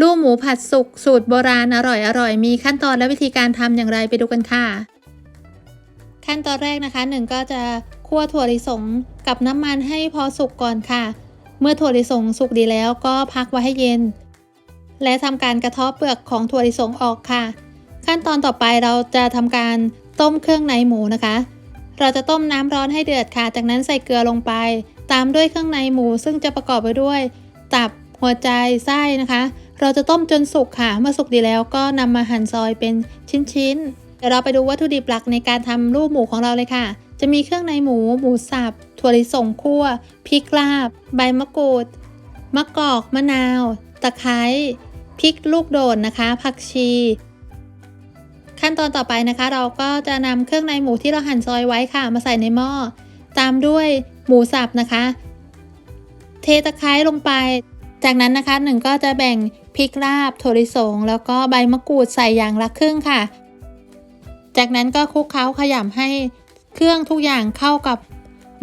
ลูกหมูผัดสุกสูตรโบราณอร่อยอร่อยมีขั้นตอนและวิธีการทำอย่างไรไปดูกันค่ะ ขั้นตอนแรกนะคะหนึ่งก็จะคั่วถั่วลิสงกับน้ำมันให้พอสุกก่อนค่ะ เมื่อถั่วลิสงสุกดีแล้วก็พักไว้ให้เย็น และทำการกระเทาะเปลือกของถั่วลิสงออกค่ะ ขั้นตอนต่อไปเราจะทำการต้มเครื่องในหมูนะคะ เราจะต้มน้ำร้อนให้เดือดค่ะ จากนั้นใส่เกลือลงไป ตามด้วยเครื่องในหมูซึ่งจะประกอบไปด้วย ตับหัวใจไส้นะคะ เราจะต้มจนสุกค่ะ เมื่อสุกดีแล้วก็นำมาหั่นซอยเป็นชิ้นๆ เดี๋ยวเราไปดูวัตถุดิบหลักในการทำลูกหมูของเราเลยค่ะ จะมีเครื่องในหมู หมูสับ ถั่วลิสงคั่ว พริกลาบ ใบมะกรูด มะกอก มะนาว ตะไคร้ พริกลูกโดดนะคะ ผักชี ขั้นตอนต่อไปนะคะ เราก็จะนำเครื่องในหมูที่เราหั่นซอยไว้ค่ะ มาใส่ในหม้อ ตามด้วยหมูสับนะคะ เทตะไคร้ลงไป จากนั้นนะคะหนึ่งก็จะแบ่งพริกลาบถั่วลิสง แล้วก็ใบมะกรูดใส่อย่างละครึ่งค่ะ จากนั้นก็คลุกเคล้าขยำให้เครื่องทุกอย่างเข้ากับ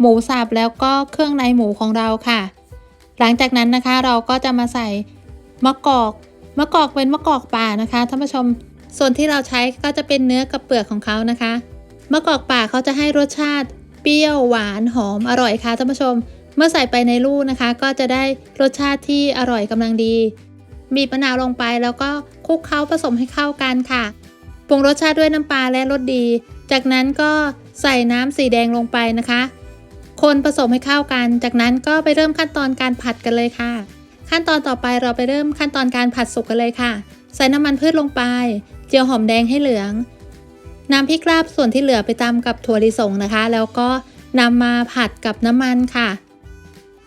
หมูสับแล้วก็เครื่องในหมูของเราค่ะ หลังจากนั้นนะคะเราก็จะมาใส่มะกอกมะกอกเป็นมะกอกป่านะคะท่านผู้ชม ส่วนที่เราใช้ก็จะเป็นเนื้อกับเปลือกของเขานะคะมะกอกป่าเขาจะให้รสชาติเปรี้ยวหวานหอมอร่อยค่ะท่านผู้ชม เมื่อใส่ไปในลูกนะคะ ก็จะได้รสชาติที่อร่อยกำลังดี บีบมะนาวลงไปแล้วก็คลุกเคล้าผสมให้เข้ากันค่ะปรุงรสชาติด้วยน้ำปลาและรสดี จากนั้นก็ใส่น้ำสีแดงลงไปนะคะ คนผสมให้เข้ากัน จากนั้นก็ไปเริ่มขั้นตอนการผัดกันเลยค่ะ ขั้นตอนต่อไปเราไปเริ่มขั้นตอนการผัดสุกกันเลยค่ะ ใส่น้ำมันพืชลงไป เจียวหอมแดงให้เหลืองนำพริกลาบส่วนที่เหลือไปตำกับถั่วลิสงนะคะ แล้วก็นำมาผัดกับน้ำมันค่ะ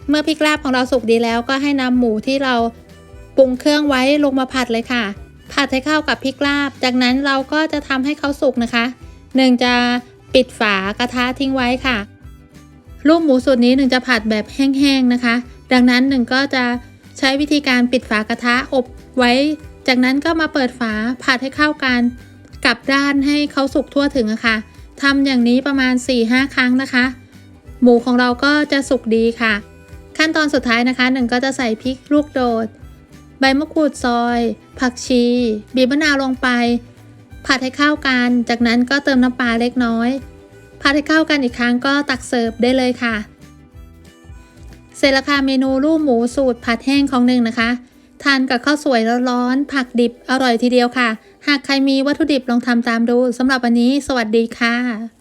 เมื่อพริกลาบของเราสุกดีแล้วก็ให้นำหมูที่เราปรุงเครื่องไว้ลงมาผัดเลยค่ะ ผัดให้เข้ากับพริกลาบ จากนั้นเราก็จะทำให้เขาสุกนะคะหนึ่งจะปิดฝากระทะทิ้งไว้ค่ะลูกหมูสูตรนี้หนึ่งจะผัดแบบแห้งๆนะคะ ดังนั้นหนึ่งก็จะใช้วิธีการปิดฝากระทะอบไว้ จากนั้นก็มาเปิดฝาผัดให้เข้ากันกลับด้านให้เขาสุกทั่วถึงะค่ะทำอย่างนี้ประมาณ 4-5 ครั้งนะคะ หมูของเราก็จะสุกดีค่ะ ขั้นตอนสุดท้ายนะคะหนึ่งก็จะใส่พริกลูกโดด ใบมะกรูดซอย ผักชี บีบมะนาวลงไป ผัดให้เข้ากัน จากนั้นก็เติมน้ำปลาเล็กน้อย ผัดให้เข้ากันอีกครั้งก็ตักเสิร์ฟได้เลยค่ะ เสร็จแล้วค่ะเมนูลูกหมูสูตรผัดแห้งของหนึ่งนะคะทานกับข้าวสวยร้อนๆผักดิบอร่อยทีเดียวค่ะ หากใครมีวัตถุดิบลองทำตามดูสำหรับวันนี้ สวัสดีค่ะ